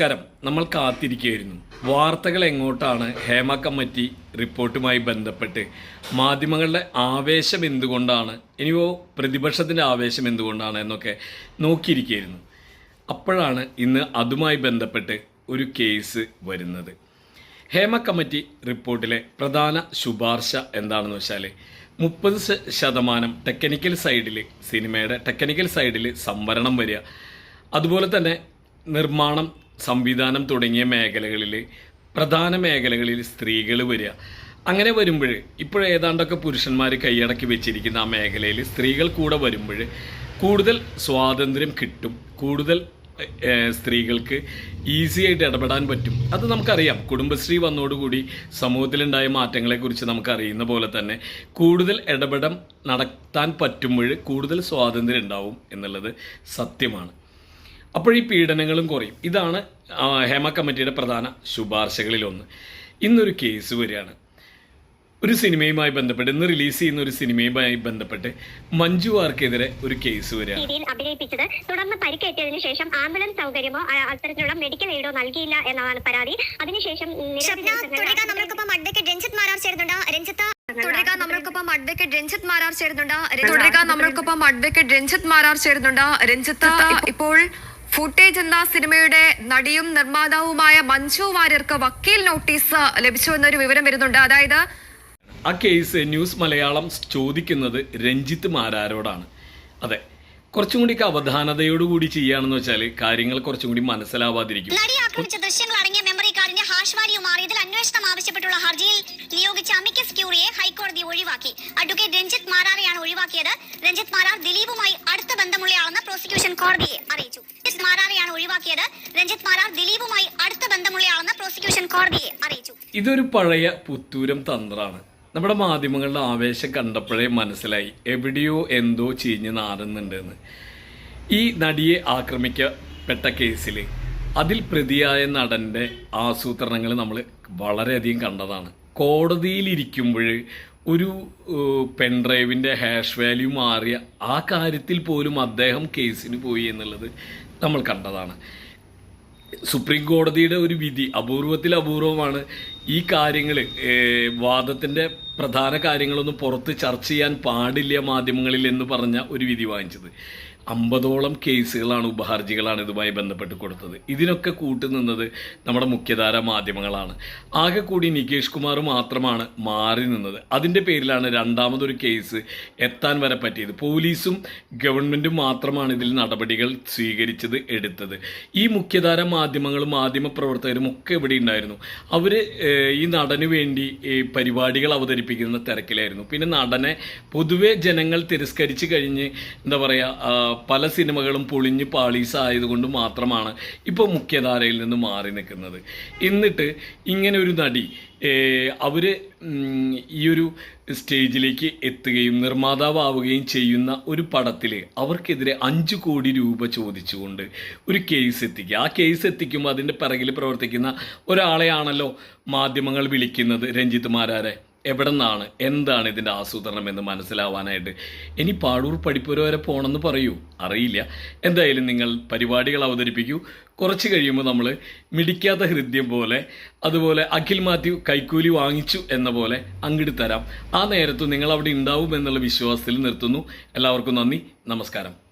നമസ്കാരം. നമ്മൾ കാത്തിരിക്കുകയായിരുന്നു. വാർത്തകൾ എങ്ങോട്ടാണ്? ഹേമ കമ്മിറ്റി റിപ്പോർട്ടുമായി ബന്ധപ്പെട്ട് മാധ്യമങ്ങളുടെ ആവേശം എന്തുകൊണ്ടാണ്? ഇനിയോ പ്രതിപക്ഷത്തിന്റെ ആവേശം എന്തുകൊണ്ടാണ് എന്നൊക്കെ നോക്കിയിരിക്കുകയായിരുന്നു. അപ്പോഴാണ് ഇന്ന് അതുമായി ബന്ധപ്പെട്ട് ഒരു കേസ് വരുന്നത്. ഹേമ കമ്മിറ്റി റിപ്പോർട്ടിലെ പ്രധാന ശുപാർശ എന്താണെന്ന് വെച്ചാൽ മുപ്പത് ശതമാനം ടെക്നിക്കൽ സൈഡിൽ സിനിമയുടെ ടെക്നിക്കൽ സൈഡിൽ സംവരണം വരിക. അതുപോലെ തന്നെ നിർമ്മാണം സംവിധാനം തുടങ്ങിയ മേഖലകളിൽ പ്രധാന മേഖലകളിൽ സ്ത്രീകൾ വരിക. അങ്ങനെ വരുമ്പോൾ ഇപ്പോൾ ഏതാണ്ടൊക്കെ പുരുഷന്മാർ കൈയടക്കി വെച്ചിരിക്കുന്ന ആ മേഖലയിൽ സ്ത്രീകൾ കൂടെ വരുമ്പോൾ കൂടുതൽ സ്വാതന്ത്ര്യം കിട്ടും. കൂടുതൽ സ്ത്രീകൾക്ക് ഈസി ആയിട്ട് ഇടപെടാൻ പറ്റും. അത് നമുക്കറിയാം. കുടുംബശ്രീ വന്നോടുകൂടി സമൂഹത്തിലുണ്ടായ മാറ്റങ്ങളെക്കുറിച്ച് നമുക്കറിയുന്ന പോലെ തന്നെ കൂടുതൽ ഇടപെടം നടത്താൻ പറ്റുമ്പോൾ കൂടുതൽ സ്വാതന്ത്ര്യം ഉണ്ടാവും എന്നുള്ളത് സത്യമാണ്. അപ്പോൾ ഈ പീഡനങ്ങളും കുറയും. ഇതാണ് ഹേമ കമ്മിറ്റിയുടെ പ്രധാന ശുപാർശകളിലൊന്ന്. ഇന്നൊരു കേസ് വരികയാണ്. ഒരു സിനിമയുമായി ബന്ധപ്പെട്ട് ഇന്ന് റിലീസ് ചെയ്യുന്ന ഒരു സിനിമയുമായി ബന്ധപ്പെട്ട് മഞ്ജു വാർക്കെതിരെ ഒരു കേസ് വരികയാണ്. അഭിനയിപ്പിച്ചത്. തുടർന്ന് പരിക്കേറ്റതിനു ശേഷം ആംബുലൻസ് സൗകര്യമോ അത്തരത്തിലുള്ള മെഡിക്കൽ എയ്ഡോ നൽകിയില്ല എന്നതാണ് പരാതി. അതിനുശേഷം തുടരുക നമ്മൾക്കൊപ്പം അഡ്വക്കേറ്റ് രഞ്ജിത്ത് മാരാർ ചേരുന്നുണ്ട്. തുടരുക നമ്മൾക്കൊപ്പം അഡ്വക്കേറ്റ് രഞ്ജിത്ത് മാരാർ ചേരുന്നുണ്ട്. രഞ്ജിത്ത് ഇപ്പോൾ ഫുട്ടേജ് എന്ന സിനിമയുടെ നടിയും നിർമ്മാതാവുമായ മഞ്ജു വാര്യർക്ക് വക്കീൽ നോട്ടീസ് ലഭിച്ചു എന്നൊരു വിവരം വരുന്നുണ്ട്. അതായത് ആ കേസ് ന്യൂസ് മലയാളം ചോദിക്കുന്നത് രഞ്ജിത്ത് മാരാരോടാണ്. അതെ കുറച്ചും കൂടി അവധാനതയോടുകൂടി ചെയ്യുകയാണെന്ന് വെച്ചാൽ കാര്യങ്ങൾ കുറച്ചും കൂടി മനസ്സിലാവാതിരിക്കും. നടി ആക്രമിച്ച ദൃശ്യങ്ങൾ അടങ്ങിയ മെമ്മറി കാർഡിന്റെ ഹാഷ് വാല്യൂ മാറിയതിൽ അന്വേഷണം ആവശ്യപ്പെട്ടുള്ള ഹർജിയിൽ നിയോഗിച്ച അമിക്കസ് ക്യൂറിയെ ഹൈക്കോടതി ഒഴിവാക്കി. അഡ്വക്കേറ്റ് രഞ്ജിത്ത് മാരാറെയാണ് ഒഴിവാക്കിയത്. രഞ്ജിത്ത് മാരാർ ദിലീപുമായി അടുത്ത ബന്ധമുള്ളയാളെന്ന് പ്രോസിക്യൂഷൻ കോടതിയെ ഒഴിവാക്കിയത്. രഞ്ജിത്ത് മാരാർ ദിലീപുമായി അടുത്ത ബന്ധമുള്ളയാളെന്ന് പ്രോസിക്യൂഷൻ കോടതിയെ അറിയിച്ചു. ഇതൊരു പഴയ പുത്തൂരം തന്ത്രമാണ് നമ്മുടെ മാധ്യമങ്ങളുടെ ആവേശം കണ്ടപ്പോഴേ മനസ്സിലായി. എവിടെയോ എന്തോ ചീഞ്ഞ് നാറുന്നുണ്ടെന്ന്. ഈ നടിയെ ആക്രമിക്കപ്പെട്ട കേസിൽ അതിൽ പ്രതിയായ നടന്റെ ആസൂത്രണങ്ങൾ നമ്മൾ വളരെയധികം കണ്ടതാണ്. കോടതിയിലിരിക്കുമ്പോൾ ഒരു പെൺഡ്രൈവിന്റെ ഹാഷ് വാല്യൂ മാറിയ ആ കാര്യത്തിൽ പോലും അദ്ദേഹം കേസിന് പോയി എന്നുള്ളത് നമ്മൾ കണ്ടതാണ്. സുപ്രീം കോടതിയുടെ ഒരു വിധി അപൂർവത്തിൽ അപൂർവമാണ്. ഈ കാര്യങ്ങൾ വാദത്തിന്റെ പ്രധാന കാര്യങ്ങളൊന്നും പുറത്ത് ചർച്ച ചെയ്യാൻ പാടില്ല മാധ്യമങ്ങളിൽ എന്ന് പറഞ്ഞ ഒരു വിധി വാങ്ങിച്ചത്. അമ്പതോളം കേസുകളാണ് ഉപഹർജികളാണ് ഇതുമായി ബന്ധപ്പെട്ട് കൊടുത്തത്. ഇതിനൊക്കെ കൂട്ടുനിന്നത് നമ്മുടെ മുഖ്യധാര മാധ്യമങ്ങളാണ്. ആകെ കൂടി നികേഷ് കുമാർ മാത്രമാണ് മാറി നിന്നത്. അതിന്റെ പേരിലാണ് രണ്ടാമതൊരു കേസ് എത്താൻ വരെ പറ്റിയത്. പോലീസും ഗവൺമെന്റും മാത്രമാണ് ഇതിൽ നടപടികൾ സ്വീകരിച്ചത് എടുത്തത്. ഈ മുഖ്യധാര മാധ്യമങ്ങളും മാധ്യമപ്രവർത്തകരും ഒക്കെ ഇവിടെ ഉണ്ടായിരുന്നു. അവർ ഈ നടന് വേണ്ടി പരിപാടികൾ അവതരിപ്പിക്കുന്ന തിരക്കിലായിരുന്നു. പിന്നെ നടനെ പൊതുവെ ജനങ്ങൾ തിരസ്കരിച്ച് കഴിഞ്ഞ് എന്താ പറയുക പല സിനിമകളും പൊളിഞ്ഞ് പാളീസ് ആയതുകൊണ്ട് മാത്രമാണ് ഇപ്പോൾ മുഖ്യധാരയിൽ നിന്ന് മാറി നിൽക്കുന്നത്. എന്നിട്ട് ഇങ്ങനെ ഒരു നടി അവർ ഈ ഒരു സ്റ്റേജിലേക്ക് എത്തുകയും നിർമ്മാതാവുകയും ചെയ്യുന്ന ഒരു പടത്തിൽ അവർക്കെതിരെ അഞ്ച് കോടി രൂപ ചോദിച്ചുകൊണ്ട് ഒരു കേസ് എത്തിക്കുക. ആ കേസ് എത്തിക്കുമ്പോൾ അതിന്റെ പിറകിൽ പ്രവർത്തിക്കുന്ന ഒരാളെയാണല്ലോ മാധ്യമങ്ങൾ വിളിക്കുന്നത് രഞ്ജിത്ത് മാരാരെ. എവിടെ നിന്നാണ് എന്താണ് ഇതിന്റെ ആസൂത്രണം എന്ന് മനസ്സിലാവാനായിട്ട്? ഇനി പാടൂർ പഠിപ്പുര വരെ പോകണമെന്ന് പറയൂ. അറിയില്ല. എന്തായാലും നിങ്ങൾ പരിപാടികൾ അവതരിപ്പിക്കൂ. കുറച്ച് കഴിയുമ്പോൾ നമ്മൾ മിടിക്കാത്ത ഹൃദ്യം പോലെ അതുപോലെ അഖിൽ മാത്യു കൈക്കൂലി വാങ്ങിച്ചു എന്ന പോലെ അങ്ങിട്ട് തരാം. ആ നേരത്തും നിങ്ങൾ അവിടെ ഉണ്ടാവും എന്നുള്ള വിശ്വാസത്തിൽ നിർത്തുന്നു. എല്ലാവർക്കും നന്ദി. നമസ്കാരം.